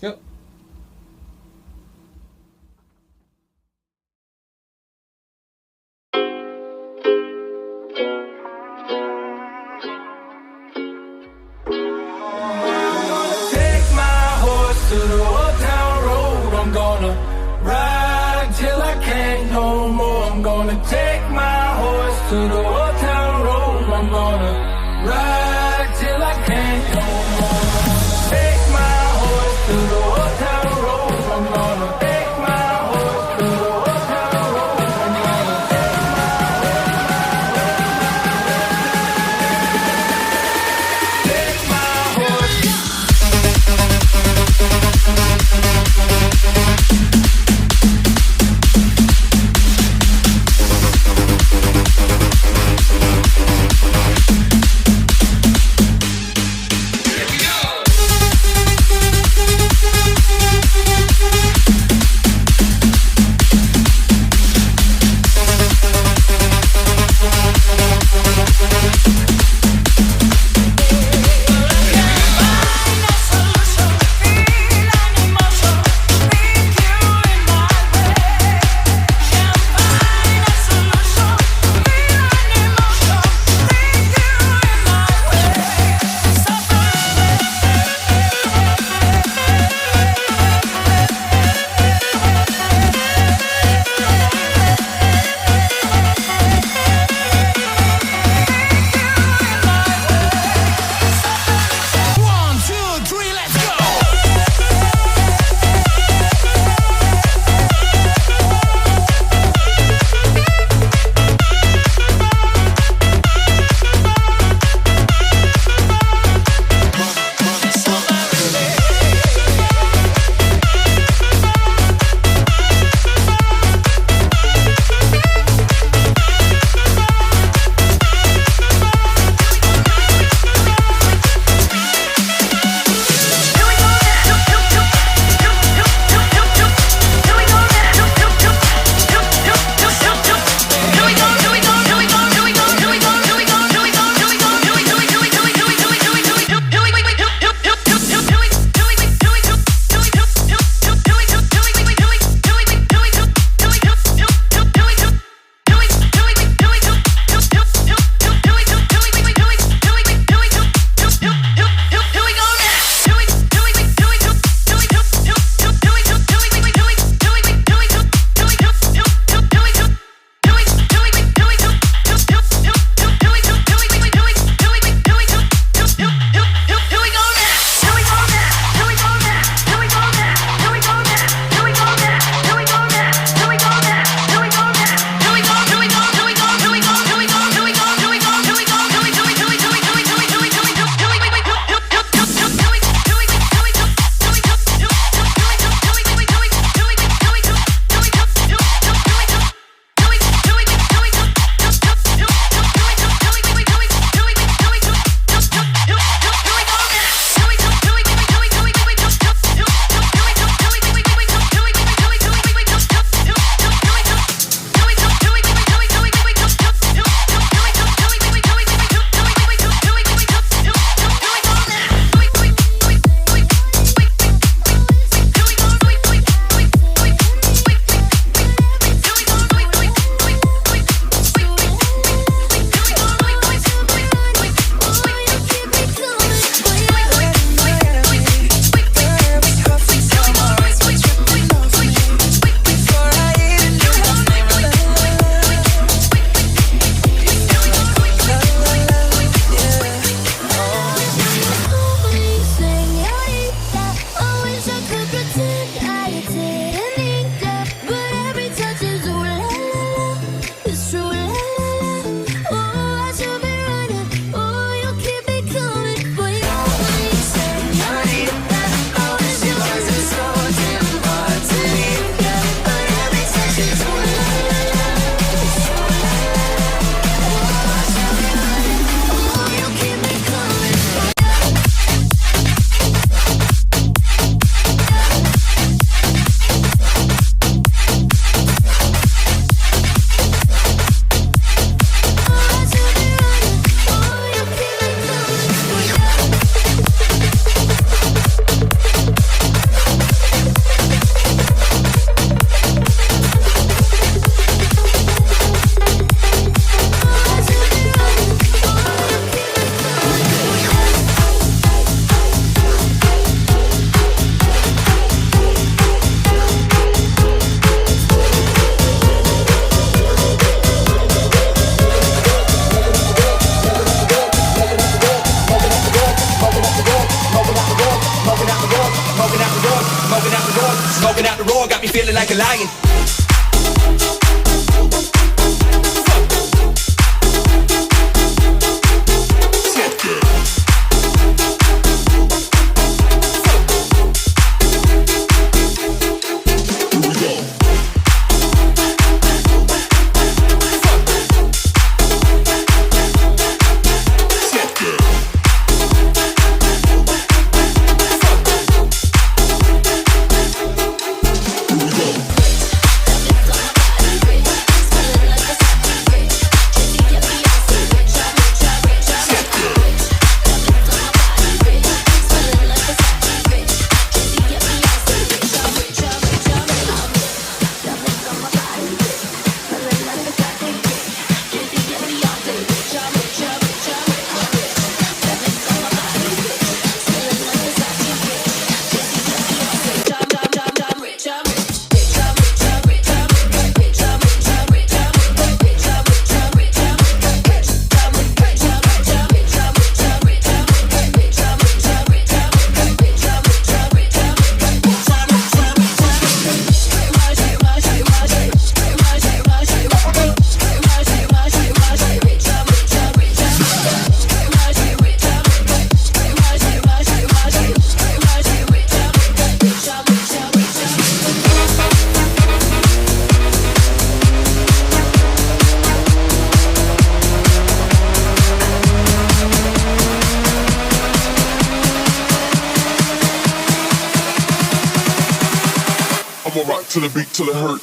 큐. Like a lion. To the beat till it hurt.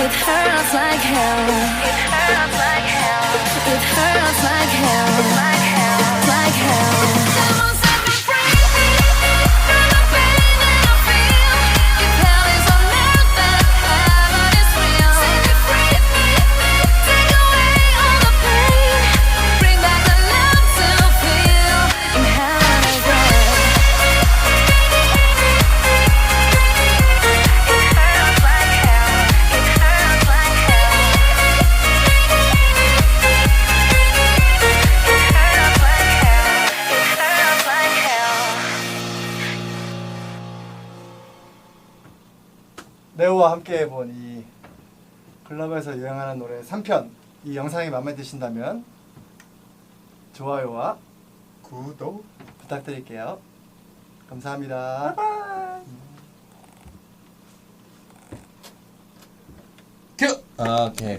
It hurts like hell. It hurts like hell. It hurts like hell. Like hell. Like hell. 함께 해본 이 클럽에서 유행하는 노래 3편 이 영상이 마음에 드신다면 좋아요와 구독 부탁드릴게요. 감사합니다. 큐! 아, 오케이.